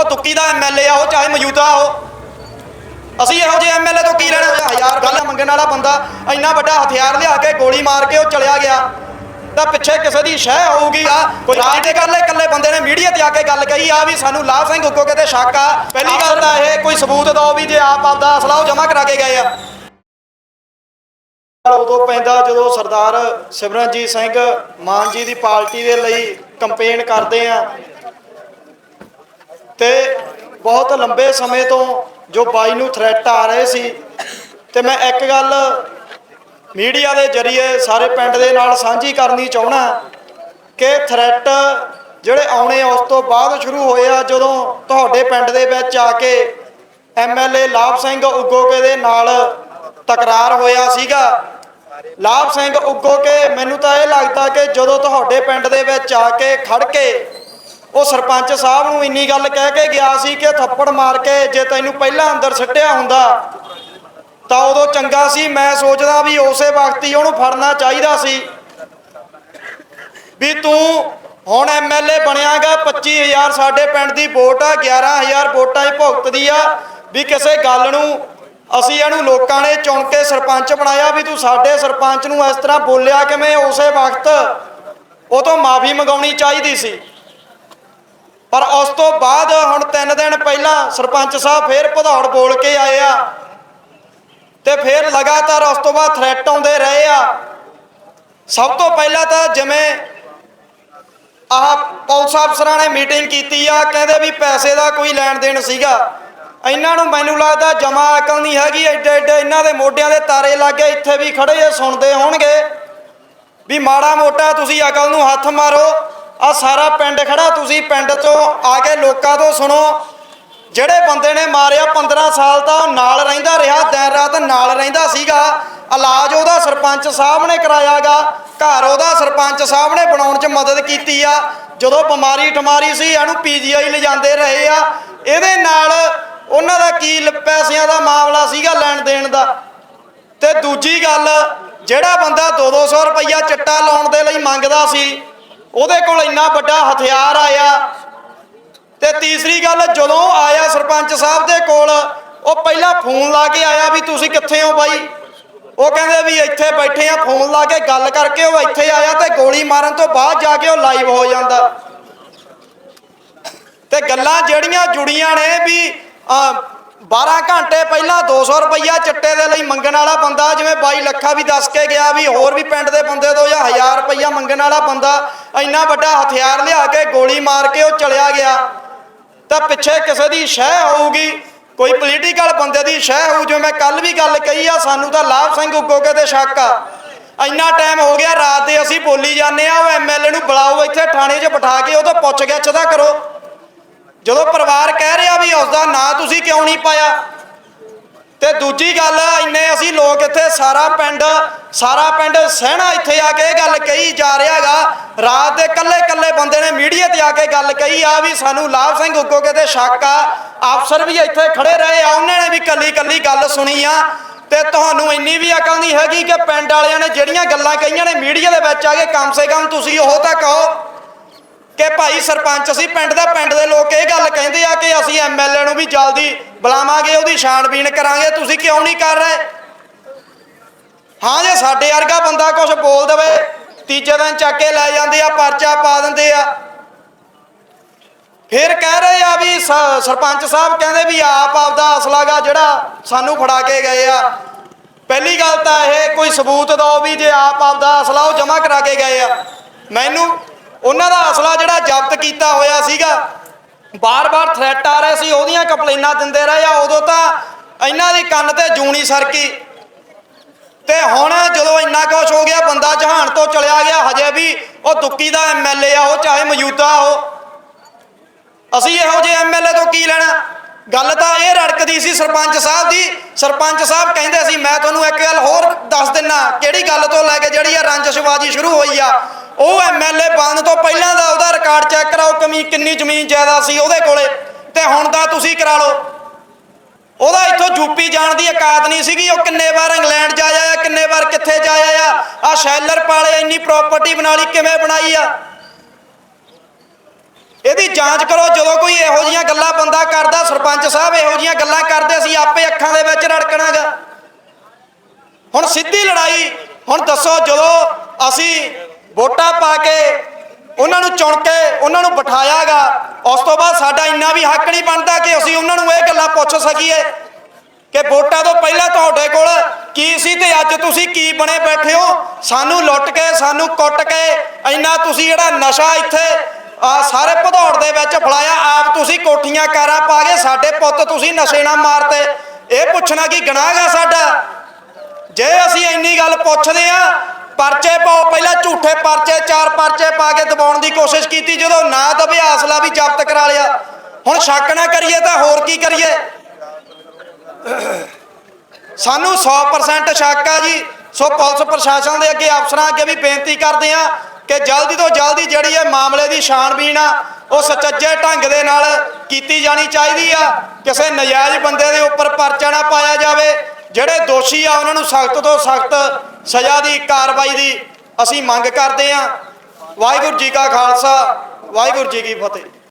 ਉਹ ਦੁੱਕੀ ਦਾ ਐਮਐਲਏ ਆ, ਉਹ ਚਾਹੇ ਮੌਜੂਦਾ ਹੋ ਅਸੀਂ ਇਹੋ ਜਿਹੇ ਐਮਐਲਏ ਤੋਂ ਕੀ ਲੈਣਾ ਹਜ਼ਾਰ ਗੱਲ ਮੰਗਣ ਵਾਲਾ ਬੰਦਾ ਇੰਨਾ ਵੱਡਾ ਹਥਿਆਰ ਲਿਆ ਕੇ ਗੋਲੀ ਮਾਰ ਕੇ ਉਹ ਚਲਿਆ ਗਿਆ। ਤਾਂ ਪਿੱਛੇ ਕਿਸੇ ਦੀ ਸ਼ਹਿ ਹੋਊਗੀ ਆ ਕੋਈ ਰਾਜ ਦੇ ਗੱਲ ਇਕੱਲੇ ਬੰਦੇ ਨੇ ਮੀਡੀਆ ਤੇ ਆ ਕੇ ਗੱਲ ਕਹੀ ਆ ਵੀ ਸਾਨੂੰ ਲਾਭ ਸਿੰਘ ਉੱਕੋ ਕਿਤੇ ਸ਼ੱਕ ਆ। ਪਹਿਲੀ ਗੱਲ ਤਾਂ ਇਹ, ਕੋਈ ਸਬੂਤ ਦਿਓ ਵੀ ਜੇ ਆਪ ਆਪਦਾ ਅਸਲਾ ਉਹ ਜਮ੍ਹਾਂ ਕਰਾ ਕੇ ਗਏ ਆ। ਉਦੋਂ ਪੈਂਦਾ ਜਦੋਂ ਸਰਦਾਰ ਸਿਮਰਨਜੀਤ ਸਿੰਘ ਮਾਨ ਜੀ ਦੀ ਪਾਰਟੀ ਦੇ ਲਈ ਕੰਪੇਨ ਕਰਦੇ ਆ ਤੇ ਬਹੁਤ ਲੰਬੇ ਸਮੇਂ ਤੋਂ ਜੋ ਬਾਈ ਨੂੰ ਥ੍ਰੈਟ ਆ ਰਹੇ ਸੀ, ਤੇ ਮੈਂ ਇੱਕ ਗੱਲ ਮੀਡੀਆ ਦੇ ਜ਼ਰੀਏ ਸਾਰੇ ਪਿੰਡ ਦੇ ਨਾਲ ਸਾਂਝੀ ਕਰਨੀ ਚਾਹਣਾ ਕਿ ਥ੍ਰੈਟ ਜਿਹੜੇ ਆਉਣੇ ਉਸ ਤੋਂ ਬਾਅਦ ਸ਼ੁਰੂ ਹੋਏ ਆ ਜਦੋਂ ਤੁਹਾਡੇ ਪਿੰਡ ਦੇ ਵਿੱਚ ਆ ਕੇ ਐਮਐਲਏ ਲਾਭ ਸਿੰਘ ਉਗੋਕੇ ਦੇ ਨਾਲ ਤਕਰਾਰ ਹੋਇਆ ਸੀਗਾ। ਲਾਭ ਸਿੰਘ ਉਗੋਕੇ, ਮੈਨੂੰ ਤਾਂ ਇਹ ਲੱਗਦਾ ਕਿ ਜਦੋਂ ਤੁਹਾਡੇ ਪਿੰਡ ਦੇ ਵਿੱਚ ਆ ਕੇ ਖੜ ਕੇ ਉਹ ਸਰਪੰਚ ਸਾਹਿਬ ਨੂੰ ਇੰਨੀ ਗੱਲ ਕਹਿ ਕੇ ਗਿਆ ਸੀ ਕਿ ਥੱਪੜ ਮਾਰ ਕੇ ਜੇ ਤੈਨੂੰ ਪਹਿਲਾਂ ਅੰਦਰ ਸਿੱਟਿਆ ਹੁੰਦਾ, ਤਾਂ ਉਦੋਂ ਚੰਗਾ ਸੀ। ਮੈਂ ਸੋਚਦਾ ਵੀ ਉਸੇ ਵਕਤ ਹੀ ਉਹਨੂੰ ਫੜਨਾ ਚਾਹੀਦਾ ਸੀ। ਵੀ ਤੂੰ ਹੁਣ ਐਮਐਲਏ ਬਣਿਆਗਾ 25000 ਸਾਡੇ ਪਿੰਡ ਦੀ ਵੋਟ ਆ 11000 ਵੋਟਾਂ ਹੀ ਭੁਗਤਦੀ ਆ। ਵੀ ਕਿਸੇ ਗੱਲ ਨੂੰ ਅਸੀਂ ਇਹਨੂੰ ਲੋਕਾਂ ਨੇ ਚੁਣ ਕੇ ਸਰਪੰਚ ਬਣਾਇਆ ਵੀ ਤੂੰ ਸਾਡੇ ਸਰਪੰਚ ਨੂੰ ਇਸ ਤਰ੍ਹਾਂ ਬੋਲਿਆ ਕਿਵੇਂ ਉਸੇ ਵਕਤ ਉਹ ਤੋਂ ਮਾਫੀ ਮੰਗਾਉਣੀ ਚਾਹੀਦੀ ਸੀ। ਪਰ ਉਸ ਤੋਂ ਬਾਅਦ ਹੁਣ 3 ਦਿਨ ਪਹਿਲਾਂ ਸਰਪੰਚ ਸਾਹਿਬ ਫੇਰ ਭਦੌੜ ਬੋਲ ਕੇ ਆਏ ਆ ਤੇ ਫਿਰ ਲਗਾਤਾਰ ਉਸ ਤੋਂ ਬਾਅਦ ਥ੍ਰੈਟ ਆਉਂਦੇ ਰਹੇ ਆ। ਸਭ ਤੋਂ ਪਹਿਲਾਂ ਤਾਂ ਜਿਵੇਂ ਆਹ ਪੁਲਿਸ ਅਫਸਰਾਂ ਨੇ ਮੀਟਿੰਗ ਕੀਤੀ ਆ, ਕਹਿੰਦੇ ਵੀ ਪੈਸੇ ਦਾ ਕੋਈ ਲੈਣ ਦੇਣ ਸੀਗਾ। ਇਹਨਾਂ ਨੂੰ ਮੈਨੂੰ ਲੱਗਦਾ ਜਮਾ ਅਕਲ ਨਹੀਂ ਹੈਗੀ ਐਡੇ ਐਡੇ ਇਹਨਾਂ ਦੇ ਮੋਢਿਆਂ ਦੇ ਤਾਰੇ ਲੱਗੇ ਇੱਥੇ ਵੀ ਖੜੇ ਸੁਣਦੇ ਹੋਣਗੇ। ਵੀ ਮਾੜਾ ਮੋਟਾ ਤੁਸੀਂ ਅਕਲ ਨੂੰ ਹੱਥ ਮਾਰੋ। ਆ ਸਾਰਾ ਪਿੰਡ ਖੜਾ, ਤੁਸੀਂ ਪਿੰਡ ਤੋਂ ਆ ਕੇ ਲੋਕਾਂ ਤੋਂ ਸੁਣੋ। ਜਿਹੜੇ ਬੰਦੇ ਨੇ ਮਾਰਿਆ 15 ਸਾਲ ਤਾਂ ਉਹ ਨਾਲ ਰਹਿੰਦਾ ਰਿਹਾ, ਦਿਨ ਰਾਤ ਨਾਲ ਰਹਿੰਦਾ ਸੀਗਾ। ਇਲਾਜ ਉਹਦਾ ਸਰਪੰਚ ਸਾਹਿਬ ਨੇ ਕਰਾਇਆਗਾ, ਘਰ ਉਹਦਾ ਸਰਪੰਚ ਸਾਹਿਬ ਨੇ ਬਣਾਉਣ 'ਚ ਮਦਦ ਕੀਤੀ ਆ। ਜਦੋਂ ਬਿਮਾਰੀ ਠਮਾਰੀ ਸੀ, ਇਹਨੂੰ ਪੀਜੀਆਈ ਲਿਜਾਂਦੇ ਰਹੇ ਆ। ਇਹਦੇ ਨਾਲ ਉਹਨਾਂ ਦਾ ਕੀ ਪੈਸਿਆਂ ਦਾ ਮਾਮਲਾ ਸੀਗਾ ਲੈਣ ਦੇਣ ਦਾ। ਤੇ ਦੂਜੀ ਗੱਲ, ਜਿਹੜਾ ਬੰਦਾ 2-200 ਰੁਪਈਆ ਚਿੱਟਾ ਲਾਉਣ ਦੇ ਲਈ ਮੰਗਦਾ ਸੀ ਉਹਦੇ ਕੋਲ ਇੰਨਾ ਵੱਡਾ ਹਥਿਆਰ ਆਇਆ। ਤੇ ਤੀਸਰੀ ਗੱਲ ਜਦੋਂ ਆਇਆ ਸਰਪੰਚ ਸਾਹਿਬ ਦੇ ਕੋਲ ਉਹ ਪਹਿਲਾਂ ਫੋਨ ਲਾ ਕੇ ਆਇਆ ਵੀ ਤੁਸੀਂ ਕਿੱਥੇ ਹੋ ਬਾਈ? ਉਹ ਕਹਿੰਦੇ ਵੀ ਇੱਥੇ ਬੈਠੇ ਆ ਫੋਨ ਲਾ ਕੇ ਗੱਲ ਕਰਕੇ ਉਹ ਇੱਥੇ ਆਇਆ ਤੇ ਗੋਲੀ ਮਾਰਨ ਤੋਂ ਬਾਅਦ ਜਾ ਕੇ ਉਹ ਲਾਈਵ ਹੋ ਜਾਂਦਾ। ਤੇ ਗੱਲਾਂ ਜਿਹੜੀਆਂ ਜੁੜੀਆਂ ਨੇ ਵੀ ਅਹ, 12 ਘੰਟੇ ਪਹਿਲਾਂ 200 ਰੁਪਈਆ ਚਿੱਟੇ ਦੇ ਲਈ ਮੰਗਣ ਵਾਲਾ ਬੰਦਾ ਜਿਵੇਂ ਬਾਈ ਲੱਖਾ ਵੀ ਦੱਸ ਕੇ ਗਿਆ ਵੀ ਹੋਰ ਵੀ ਪਿੰਡ ਦੇ ਬੰਦੇ ਤੋਂ ਜਾਂ 1000 ਰੁਪਈਆ ਮੰਗਣ ਵਾਲਾ ਬੰਦਾ ਇੰਨਾ ਵੱਡਾ ਹਥਿਆਰ ਲਿਆ ਕੇ ਗੋਲੀ ਮਾਰ ਕੇ ਉਹ ਚਲਿਆ ਗਿਆ। ਤਾਂ ਪਿੱਛੇ ਕਿਸੇ ਦੀ ਸ਼ਹਿ ਹੋਊਗੀ, ਕੋਈ ਪੋਲੀਟੀਕਲ ਬੰਦੇ ਦੀ ਸ਼ਹਿ ਹੋਊ ਜੋ ਮੈਂ ਕੱਲ ਵੀ ਗੱਲ ਕਹੀ ਆ, ਸਾਨੂੰ ਤਾਂ ਲਾਭ ਸਿੰਘ ਉਗੋਕੇ ਤੇ ਸ਼ੱਕ ਆ। ਇੰਨਾ ਟਾਈਮ ਹੋ ਗਿਆ, ਰਾਤ ਦੇ ਅਸੀਂ ਬੋਲੀ ਜਾਂਦੇ ਆ, ਉਹ ਐਮਐਲਏ ਨੂੰ ਬੁਲਾਓ, ਇੱਥੇ ਥਾਣੇ 'ਚ ਬਿਠਾ ਕੇ ਉਹ ਤੋਂ ਪੁੱਛ ਗਿਆ ਚਦਾ ਕਰੋ। ਜਦੋਂ ਪਰਿਵਾਰ ਕਹਿ ਰਿਹਾ ਵੀ ਉਸ ਦਾ ਨਾਂ ਤੁਸੀਂ ਕਿਉਂ ਨਹੀਂ ਪਾਇਆ? ਦੂਜੀ ਗੱਲ, ਇੰਨੇ ਅਸੀਂ ਲੋਕ ਇੱਥੇ ਸਾਰਾ ਪਿੰਡ ਸਾਰਾ ਪਿੰਡ ਸਹਿਣਾ ਇੱਥੇ ਆ ਕੇ ਇਹ ਗੱਲ ਕਹੀ ਜਾ ਰਿਹਾਗਾ ਰਾਤ ਦੇ ਕੱਲੇ ਕੱਲੇ ਬੰਦੇ ਨੇ ਮੀਡੀਆ ਤੇ ਆ ਕੇ ਗੱਲ ਕਹੀ, ਆ ਵੀ ਸਾਨੂੰ ਲਾਭ ਸਿੰਘ ਉੱਗੋਕੇ ਤੇ ਸ਼ੱਕ ਆ। ਅਫਸਰ ਵੀ ਇੱਥੇ ਖੜੇ ਰਹੇ ਆ, ਉਹਨਾਂ ਨੇ ਵੀ ਕੱਲੀ ਕੱਲੀ ਗੱਲ ਸੁਣੀ ਆ। ਤੇ ਤੁਹਾਨੂੰ ਇੰਨੀ ਵੀ ਅਕਲ ਨਹੀਂ ਹੈਗੀ ਕਿ ਪਿੰਡ ਵਾਲਿਆਂ ਨੇ ਜਿਹੜੀਆਂ ਗੱਲਾਂ ਕਹੀਆਂ ਨੇ, ਮੀਡੀਆ ਦੇ ਵਿੱਚ ਆ ਕੇ ਕਮ ਸੇ ਕਮ ਤੁਸੀਂ ਉਹ ਤਾਂ ਕਹੋ। ਕਿ ਭਾਈ ਸਰਪੰਚ ਸੀ ਪਿੰਡ ਦਾ ਪਿੰਡ ਦੇ ਲੋਕ ਇਹ ਗੱਲ ਕਹਿੰਦੇ ਆ ਕਿ ਅਸੀਂ ਐਮਐਲਏ ਨੂੰ ਵੀ ਜਲਦੀ ਬੁਲਾਵਾਂਗੇ, ਉਹਦੀ ਛਾਣਬੀਣ ਕਰਾਂਗੇ। ਤੁਸੀਂ ਕਿਉਂ ਨਹੀਂ ਕਰ ਰਹੇ? ਹਾਂ ਜੇ ਸਾਡੇ ਵਰਗਾ ਬੰਦਾ ਕੁਝ ਬੋਲ ਦਵੇ, ਤੀਜੇ ਦਿਨ ਚੱਕ ਕੇ ਲੈ ਜਾਂਦੇ ਆ, ਪਰਚਾ ਪਾ ਦਿੰਦੇ ਆ। ਫਿਰ ਕਹਿ ਰਹੇ ਆ ਵੀ ਸਰਪੰਚ ਸਾਹਿਬ ਕਹਿੰਦੇ ਵੀ ਆਪ ਆਪਦਾ ਅਸਲਾਗਾ ਜਿਹੜਾ ਸਾਨੂੰ ਫੜਾ ਕੇ ਗਏ ਆ। ਪਹਿਲੀ ਗੱਲ ਤਾਂ ਇਹ ਕੋਈ ਸਬੂਤ ਦਿਓ ਵੀ ਜੇ ਆਪ ਆਪਦਾ ਅਸਲਾ ਉਹ ਜਮ੍ਹਾਂ ਕਰਾ ਕੇ ਗਏ ਆ। ਮੈਨੂੰ ਉਹਨਾਂ ਦਾ ਅਸਲਾ ਜਿਹੜਾ ਜ਼ਬਤ ਕੀਤਾ ਹੋਇਆ ਸੀਗਾ, ਬਾਰ-ਬਾਰ ਥ੍ਰੈਟ ਆ ਰਹੇ ਸੀ, ਉਹਦੀਆਂ ਕੰਪਲੇਨਾਂ ਦਿੰਦੇ ਰਹੇ ਆ, ਉਦੋਂ ਤਾਂ ਇਹਨਾਂ ਦੀ ਕੰਨ ਤੇ ਜੂਣੀ ਸਰਕੀ। ਤੇ ਹੁਣ ਜਦੋਂ ਇੰਨਾ ਕੁਛ ਹੋ ਗਿਆ, ਬੰਦਾ ਜਹਾਨ ਤੋਂ ਚਲਿਆ ਗਿਆ, ਹਜੇ ਵੀ ਉਹ ਦੁੱਕੀ ਦਾ ਐਮਐਲਏ ਆ, ਉਹ ਚਾਹੇ ਮੌਜੂਦਾ ਹੋ। ਅਸੀਂ ਇਹੋ ਜਿਹੇ ਐਮਐਲਏ ਤੋਂ ਕੀ ਲੈਣਾ? ਗੱਲ ਤਾਂ ਇਹ ਰੜਕਦੀ ਸੀ ਸਰਪੰਚ ਸਾਹਿਬ ਦੀ। ਸਰਪੰਚ ਸਾਹਿਬ ਕਹਿੰਦੇ ਸੀ, ਮੈਂ ਤੁਹਾਨੂੰ ਇੱਕ ਗੱਲ ਹੋਰ ਦੱਸ ਦਿੰਨਾ, ਕਿਹੜੀ ਗੱਲ ਤੋਂ ਲੈ ਕੇ ਜਿਹੜੀ ਆ ਰੰਜਸ਼ਬਾਜੀ ਸ਼ੁਰੂ ਹੋਈ ਆ? ਉਹ ਐਮਐਲਏ ਬਣਨ ਤੋਂ ਪਹਿਲਾਂ ਦਾ ਉਹਦਾ ਰਿਕਾਰਡ ਚੈੱਕ ਕਰਾਓ, ਕਮੀ ਕਿੰਨੀ ਜ਼ਮੀਨ ਜਾਇਦਾਦ ਸੀ ਉਹਦੇ ਕੋਲੇ। ਤੇ ਹੁਣ ਦਾ ਤੁਸੀਂ ਕਰਾ ਲਓ। ਉਹਦਾ ਇੱਥੋਂ ਯੂਪੀ ਜਾਣ ਦੀ ਔਕਾਤ ਨਹੀਂ ਸੀਗੀ, ਉਹ ਕਿੰਨੇ ਵਾਰ ਇੰਗਲੈਂਡ ਜਾ ਆਇਆ, ਕਿੰਨੇ ਵਾਰ ਕਿੱਥੇ ਜਾ ਆਇਆ। ਆ ਸ਼ੈਲਰ ਪਾਲੇ ਇੰਨੀ ਪ੍ਰਾਪਰਟੀ ਬਣਾ ਲਈ, ਕਿਵੇਂ ਬਣਾਈ ਆ? ਇਹਦੀ ਜਾਂਚ ਕਰੋ, ਜਦੋਂ ਕੋਈ ਇਹੋ ਜੀਆਂ ਗੱਲਾਂ ਬੰਦਾ ਕਰਦਾ, ਸਰਪੰਚ ਸਾਹਿਬ ਇਹੋ ਜੀਆਂ ਗੱਲਾਂ ਕਰਦੇ, ਅਸੀਂ ਆਪੇ ਅੱਖਾਂ ਦੇ ਵਿੱਚ ਰੜਕਣਾਗਾ। ਹੁਣ ਸਿੱਧੀ ਲੜਾਈ, ਹੁਣ ਦੱਸੋ ਜਦੋਂ ਅਸੀਂ ਵੋਟਾਂ ਪਾ ਕੇ ਉਹਨਾਂ ਨੂੰ ਚੁਣ ਕੇ ਉਹਨਾਂ ਨੂੰ ਬਿਠਾਇਆਗਾ। ਉਸ ਤੋਂ ਬਾਅਦ ਸਾਡਾ ਇੰਨਾ ਵੀ ਹੱਕ ਨਹੀਂ ਬਣਦਾ ਕਿ ਅਸੀਂ ਉਹਨਾਂ ਨੂੰ ਇਹ ਗੱਲਾਂ ਪੁੱਛ ਸਕੀਏ ਕਿ ਵੋਟਾਂ ਤੋਂ ਪਹਿਲਾਂ ਤੁਹਾਡੇ ਕੋਲ ਕੀ ਸੀ ਤੇ ਅੱਜ ਤੁਸੀਂ ਕੀ ਬਣੇ ਬੈਠੇ ਹੋ? ਸਾਨੂੰ ਲੁੱਟ ਕੇ, ਸਾਨੂੰ ਕੁੱਟ ਕੇ ਇੰਨਾ ਤੁਸੀਂ ਜਿਹੜਾ ਨਸ਼ਾ ਇੱਥੇ ਆ ਸਾਰੇ ਭਦੌੜ ਦੇ ਵਿੱਚ ਫਲਾਇਆ ਆਪ ਤੁਸੀਂ ਕੋਠੀਆਂ ਕਾਰਾਂ ਪਾ ਕੇ ਸਾਡੇ ਪੁੱਤ ਤੁਸੀਂ ਨਸ਼ੇ ਨਾਲ ਮਾਰਤੇ। ਇਹ ਪੁੱਛਣਾ ਕੀ ਗਨਾਹਗਾ ਸਾਡਾ? ਜੇ ਅਸੀਂ ਇੰਨੀ ਗੱਲ ਪੁੱਛਦੇ ਆ ਪਰਚੇ ਪਾਓ, ਪਹਿਲਾਂ ਝੂਠੇ ਪਰਚੇ, ਚਾਰ ਪਰਚੇ ਪਾ ਕੇ ਦਬਾਉਣ ਦੀ ਕੋਸ਼ਿਸ਼ ਕੀਤੀ, ਜਦੋਂ ਨਾ ਦਬੇ ਹੌਸਲਾ ਵੀ ਜ਼ਬਤ ਕਰਾ ਲਿਆ। ਹੁਣ ਸ਼ੱਕ ਨਾ ਕਰੀਏ ਤਾਂ ਹੋਰ ਕੀ ਕਰੀਏ? ਸਾਨੂੰ 100% ਸ਼ੱਕ ਆ ਜੀ। ਸੋ ਪੁਲਿਸ ਪ੍ਰਸ਼ਾਸਨ ਦੇ ਅੱਗੇ ਅਫਸਰਾਂ ਅੱਗੇ ਵੀ ਬੇਨਤੀ ਕਰਦੇ ਆ ਕਿ ਜਲਦੀ ਤੋਂ ਜਲਦੀ ਜਿਹੜੀ ਇਹ ਮਾਮਲੇ ਦੀ ਛਾਣਬੀਣ ਆ, ਉਹ ਸੁਚੱਜੇ ਢੰਗ ਦੇ ਨਾਲ ਕੀਤੀ ਜਾਣੀ ਚਾਹੀਦੀ ਆ। ਕਿਸੇ ਨਜਾਇਜ਼ ਬੰਦੇ ਦੇ ਉੱਪਰ ਪਰਚਾ ਨਾ ਪਾਇਆ ਜਾਵੇ। ਜਿਹੜੇ ਦੋਸ਼ੀ ਆ, ਉਹਨਾਂ ਨੂੰ ਸਖਤ ਤੋਂ ਸਖਤ ਸਜ਼ਾ ਦੀ ਕਾਰਵਾਈ ਦੀ ਅਸੀਂ ਮੰਗ ਕਰਦੇ ਹਾਂ। ਵਾਹਿਗੁਰੂ ਜੀ ਕਾ ਖਾਲਸਾ, ਵਾਹਿਗੁਰੂ ਜੀ ਕੀ ਫਤਿਹ।